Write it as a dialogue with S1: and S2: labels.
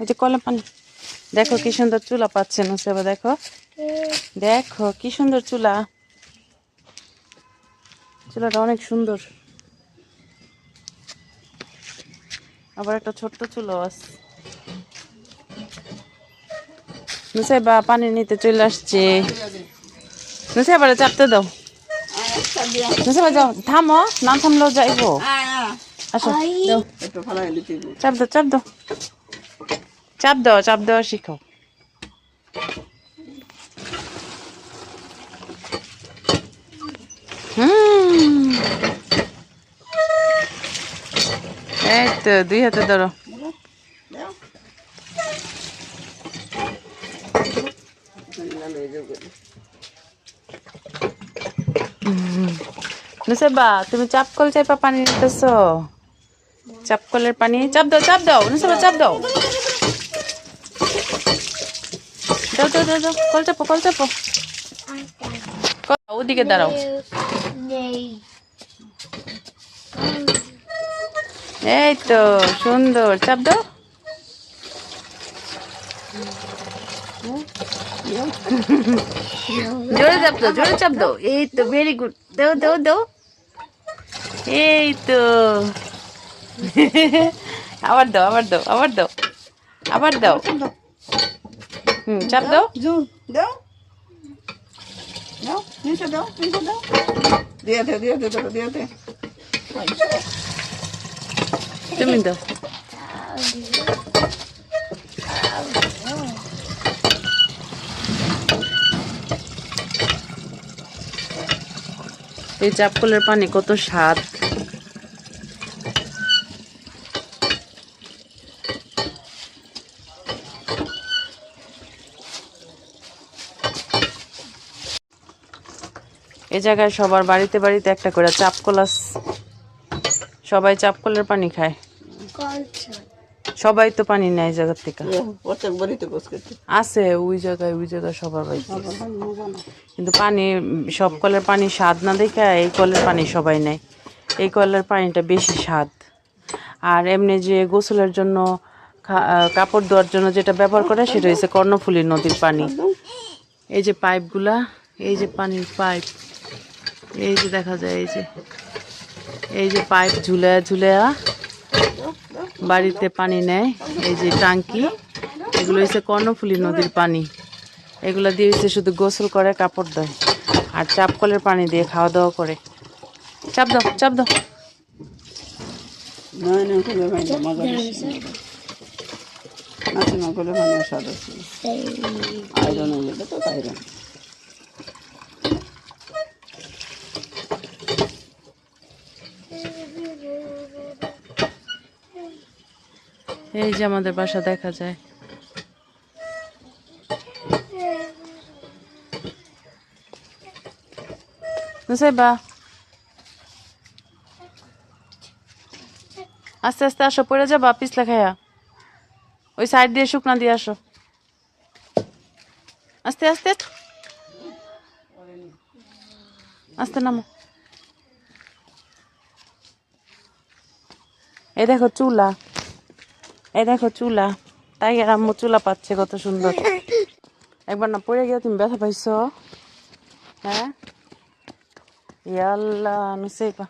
S1: ওই যে কলে পানি। দেখো কি সুন্দর চুলা পাচ্ছে নুসেবা দেখো। দেখো কি সুন্দর চুলা। চুলাটা অনেক সুন্দর। আবার একটা ছোট্ট চুলো আছে। নুসেবা পানি নিতে চলে আসছে। নুসেবা চাপতে দাও। নুসেবা যাও থামো না থামলেও যাইবো। আসো চাপ দাও চাপ দাও। চাপ দাও, চাপ দেওয়া শিখো হুম। এই তো, দুই হাতে ধরো। তুমি চাপ কল চাইপা পানি নিতেছো। চাপ কলের পানি চাপ দাও চাপ দাও, নুসেবা, চাপ দাও। দাও দাও দাও দাও কল চাপো কল চাপো। ওদিকে দাঁড়াও। এই তো, সুন্দর। চাপ দাও। জোরে চাপ দাও, জোরে চাপ দাও। এই তো ভেরি গুড দাও দাও দাও। এই তো। আবার দাও আবার দাও আবার দাও। আবার দাও। হুম চাপ দাও
S2: জুন দাও দাও নিচে দাও নিচে দাও দিয়ে দে দিয়ে দে তোকে দিয়ে দে
S1: তুমি দাও এই চাপ কলের পানি কত স্বাদ। এই জায়গায় সবার বাড়িতে বাড়িতে একটা করে চাপকল সবাই চাপকলের পানি খায়। সবাই তো পানি নেয় জায়গার থেকে। আছে, ওই জায়গায় ওই জায়গায় সবার বাড়িতে। কিন্তু পানি, সব কলের পানি স্বাদ না দেখে এই কলের পানি সবাই নেয়। এই কলের পানিটা বেশি স্বাদ। আর এমনি যে গোসলের জন্য কাপড় ধোয়ার জন্য যেটা ব্যবহার করে, সেটা হচ্ছে কর্ণফুলী নদীর পানি। এই যে পাইপগুলা, এই যে পানির পাইপ। এই যে দেখা যায় এই যে এই যে পাইপ ঝুলায়া ঝুলায়া বাড়িতে পানি নেয়। এই যে টাঙ্কি এগুলো হচ্ছে কর্ণফুলী নদীর পানি। এগুলো দিয়ে হচ্ছে শুধু গোসল করে কাপড় দেয়। আর চাপ কলের পানি দিয়ে খাওয়া দাওয়া করে। চাপ দাও চাপ দাও।
S2: না না করে ভাই না মজা বেশি নাচে না করে ভাই না স্বাদ আছে আয়রন হয়ে গেলে তো আয়রন
S1: এই যে আমাদের বাসা দেখা যায়। আস্তে আস্তে আসো, পড়ে যাবা, পিছলা খাইয়া। ওই সাইড দিয়ে শুকনা দিয়ে আসো। আস্তে আস্তে। আস্তে নামো। এই দেখো চুলা। এই দেখো চুলা। তাই আর আম্মু চুলা পাচ্ছে কত সুন্দর। একবার না পড়ে গিয়ে তুমি ব্যথা পাইছো। হ্যাঁ? ইয়াল্লা নুসাইবা